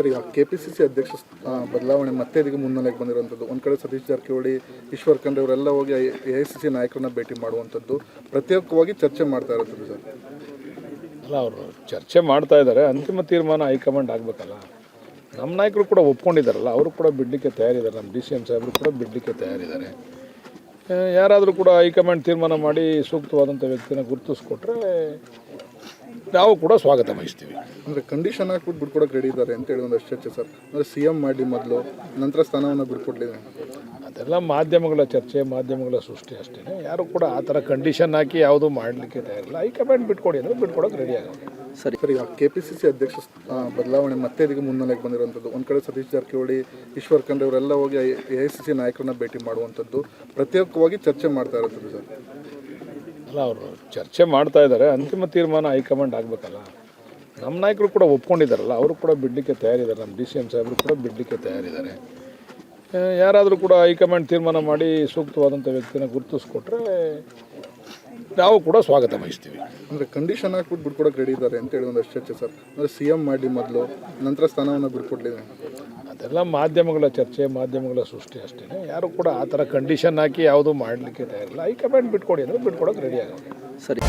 Sir ಈಗ K P C C ಅಧ್ಯಕ್ಷ ಆ, ಬದಲಾವಣೆ ಮತ್ತೆ ಇದಕ್ಕೆ ಮುನ್ನೆಲೆಗೆ ಬಂದಿರುವಂಥದ್ದು. ಒಂದು ಕಡೆ ಸತೀಶ್ ಜಾರಕಿಹೊಳಿ ಈಶ್ವರ್ ಖಂಡ್ರೆ ಅವರೆಲ್ಲ ಹೋಗಿ ಎ ಐ ಸಿ ಸಿ ನಾಯಕರನ್ನ ಭೇಟಿ ಮಾಡುವಂಥದ್ದು. ಪ್ರತ್ಯೇಕವಾಗಿ ಚರ್ಚೆ ಮಾಡ್ತಾ ಇರುತ್ತದೆ ಸರ್. ಅಲ್ಲ ಅವರು ಚರ್ಚೆ ಮಾಡ್ತಾ ಇದ್ದಾರೆ. ಅಂತಿಮ ತೀರ್ಮಾನ ಹೈಕಮಾಂಡ್ ಆಗಬೇಕಲ್ಲ. ನಮ್ಮ ನಾಯಕರು ಕೂಡ ಒಪ್ಕೊಂಡಿದ್ದಾರಲ್ಲ ಅವರು ಕೂಡ ಬಿಡಲಿಕ್ಕೆ ತಯಾರಿದ್ದಾರೆ. ನಮ್ಮ ಡಿ ಸಿ ಎಂ ಸಾಹೇಬರು ಕೂಡ ಬಿಡಲಿಕ್ಕೆ ತಯಾರಿದ್ದಾರೆ. ಯಾರಾದರೂ ಕೂಡ ಹೈಕಮಾಂಡ್ ತೀರ್ಮಾನ ಮಾಡಿ ಸೂಕ್ತವಾದಂಥ ವ್ಯಕ್ತಿನ ಗುರುತಿಸ್ಕೊಟ್ರೆ ನಾವು ಕೂಡ ಸ್ವಾಗತ ಬಯಸ್ತೀವಿ ಅಂದರೆ ಕಂಡೀಷನ್ ಹಾಕ್ಬಿಟ್ಟು ಬಿಟ್ಕೊಡಕ್ಕೆ ರೆಡಿ ಇದ್ದಾರೆ ಅಂತ ಹೇಳಿ ಒಂದಷ್ಟು ಚರ್ಚೆ ಸರ್. ಅಂದರೆ ಸಿ ಎಂ ಮಾಡಿ ಮೊದಲು ನಂತರ ಸ್ಥಾನವನ್ನು ಬಿಟ್ಕೊಡ್ಲಿ ಅದೆಲ್ಲ ಮಾಧ್ಯಮಗಳ ಚರ್ಚೆ ಮಾಧ್ಯಮಗಳ ಸೃಷ್ಟಿ ಅಷ್ಟೇ ಯಾರು ಕೂಡ ಆ ಥರ ಕಂಡೀಷನ್ ಹಾಕಿ ಯಾವುದೂ ಮಾಡಲಿಕ್ಕೆ ತಯಾರಿಲ್ಲ. ಹೈಕಮಾಂಡ್ ಬಿಟ್ಕೊಡಿ ಅಂದರೆ ಬಿಟ್ಕೊಡೋಕೆ ರೆಡಿ ಆಗೋದು ಸರಿ. ಸರಿ ಈಗ ಕೆ ಪಿ ಸಿ ಸಿ ಅಧ್ಯಕ್ಷ ಬದಲಾವಣೆ ಮತ್ತೆ ಇದಕ್ಕೆ ಮುನ್ನೆಲೆಗೆ ಬಂದಿರುವಂಥದ್ದು. ಒಂದು ಕಡೆ ಸತೀಶ್ ಜಾರಕಿಹೊಳಿ ಈಶ್ವರ್ ಖಂಡ್ರೆ ಅವರೆಲ್ಲ ಹೋಗಿ ಎ ಐ ಸಿ ಸಿ ನಾಯಕರನ್ನ ಭೇಟಿ ಮಾಡುವಂಥದ್ದು. ಪ್ರತ್ಯೇಕವಾಗಿ ಚರ್ಚೆ ಮಾಡ್ತಾ ಇರುತ್ತದೆ ಸರ್. ಅಲ್ಲ, ಅವರು ಚರ್ಚೆ ಮಾಡ್ತಾ ಇದ್ದಾರೆ ಅಂತಿಮ ತೀರ್ಮಾನ ಹೈಕಮಾಂಡ್ ಆಗಬೇಕಲ್ಲ. ನಮ್ಮ ನಾಯಕರು ಕೂಡ ಒಪ್ಕೊಂಡಿದ್ದಾರಲ್ಲ ಅವರು ಕೂಡ ಬಿಡಲಿಕ್ಕೆ ತಯಾರಿದ್ದಾರೆ ನಮ್ಮ ಡಿ ಸಿ ಎಂ ಸಾಹೇಬರು ಕೂಡ ಬಿಡಲಿಕ್ಕೆ ತಯಾರಿದ್ದಾರೆ ಯಾರಾದರೂ ಕೂಡ ಹೈಕಮಾಂಡ್ ತೀರ್ಮಾನ ಮಾಡಿ ಸೂಕ್ತವಾದಂಥ ವ್ಯಕ್ತಿನ ಗುರುತಿಸ್ಕೊಟ್ರೆ ನಾವು ಕೂಡ ಸ್ವಾಗತ ಬಯಸ್ತೀವಿ. ಅಂದರೆ ಕಂಡೀಷನ್ ಹಾಕ್ಬಿಟ್ಟು ಬಿಟ್ಕೊಡಕ್ಕೆ ರೆಡಿ ಇದ್ದಾರೆ ಅಂತ ಹೇಳಿ ಒಂದಷ್ಟು ಚರ್ಚೆ ಸರ್. ಅಂದರೆ ಸಿ ಎಂ ಮಾಡಿ ಮೊದಲು, ನಂತರ ಸ್ಥಾನವನ್ನು ಬಿಟ್ಕೊಡ್ಲಿ ಅದೆಲ್ಲ ಮಾಧ್ಯಮಗಳ ಚರ್ಚೆ, ಮಾಧ್ಯಮಗಳ ಸೃಷ್ಟಿ ಅಷ್ಟೇ ಯಾರು ಕೂಡ ಆ ಥರ ಕಂಡೀಷನ್ ಹಾಕಿ ಯಾವುದು ಮಾಡಲಿಕ್ಕೆ ತಯಾರಿಲ್ಲ. ಹೈಕಮಾಂಡ್ ಬಿಟ್ಕೊಡಿ ಅಂದರೆ ಬಿಟ್ಕೊಡೋಕೆ ರೆಡಿ ಆಗೋದು ಸರಿ.